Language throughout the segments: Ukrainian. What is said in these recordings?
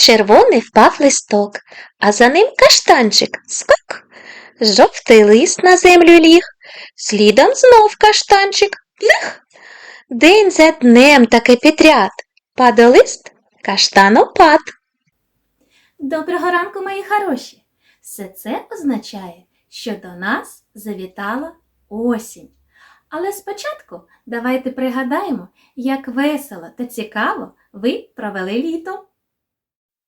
червоний впав листок, а за ним каштанчик скок. Жовтий лист на землю ліг, слідом знов каштанчик плих. День за днем таки підряд, паде лист, каштанопад. Доброго ранку, мої хороші! Все це означає, що до нас завітала осінь. Але спочатку давайте пригадаємо, як весело та цікаво ви провели літо.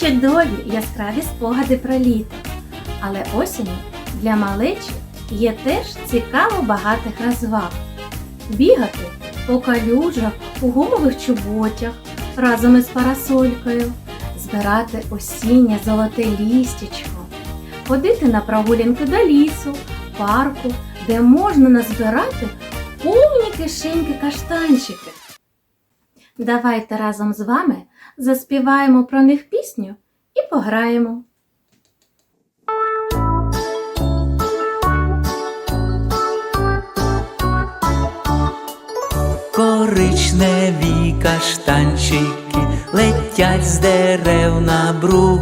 Чудові яскраві спогади про літо. Але осінню для малечі є теж цікаво багатих розваг. Бігати по калюжах у гумових чоботях разом із парасолькою, збирати осіннє золоте лістячко, ходити на прогулянки до лісу, парку, де можна назбирати повні кишеньки каштанчики. Давайте разом з вами заспіваємо про них пісню і пограємо. Коричневі каштанчики летять з дерев на брук,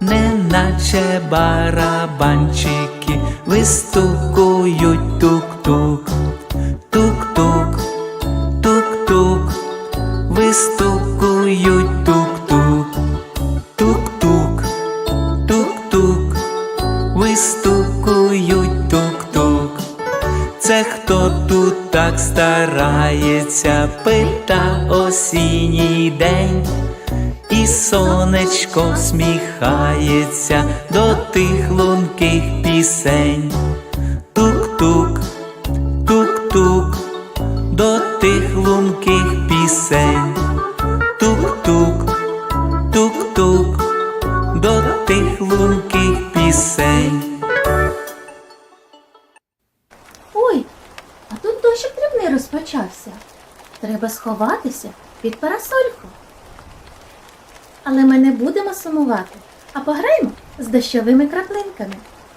неначе барабанчики вистукують тук-тук, тук-тук, тук-тук, вистукують так старається, пита осінній день, і сонечко сміхається до тих лунких пісень. Розпочався. Треба сховатися під парасольку. Але ми не будемо сумувати, а пограємо з дощовими краплинками.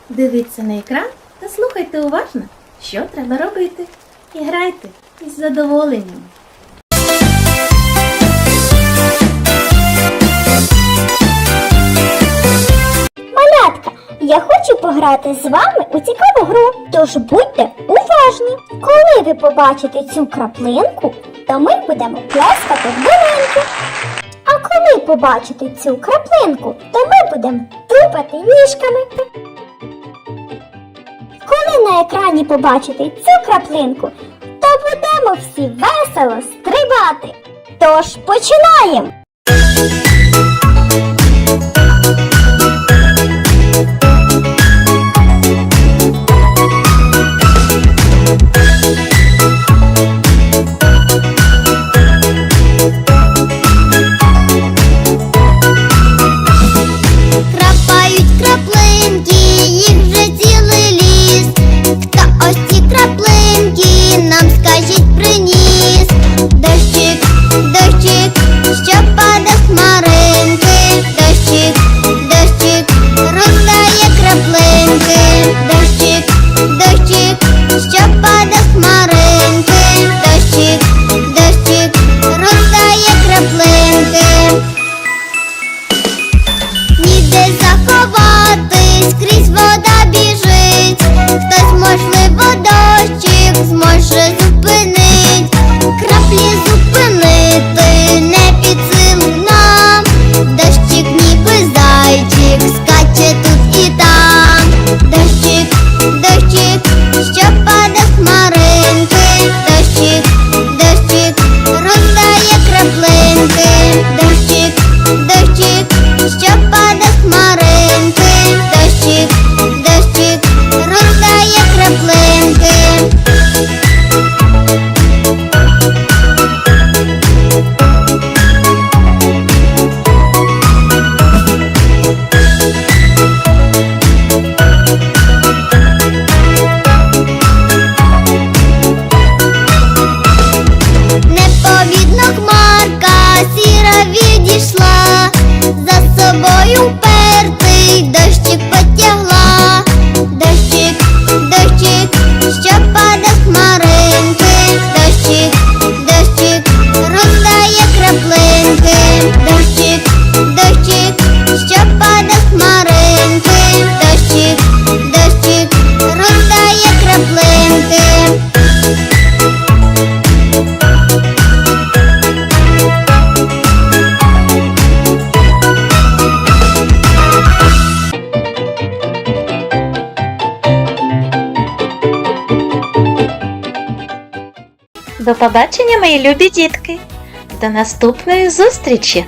Дивіться на екран та слухайте уважно, що треба робити. І грайте із задоволенням. Хочу пограти з вами у цікаву гру, тож будьте уважні. Коли ви побачите цю краплинку, то ми будемо плескати в долоньки. А коли побачите цю краплинку, то ми будемо тупати ніжками. Коли на екрані побачите цю краплинку, то будемо всі весело стрибати. Тож починаємо! До побачення, мої любі дітки! До наступної зустрічі!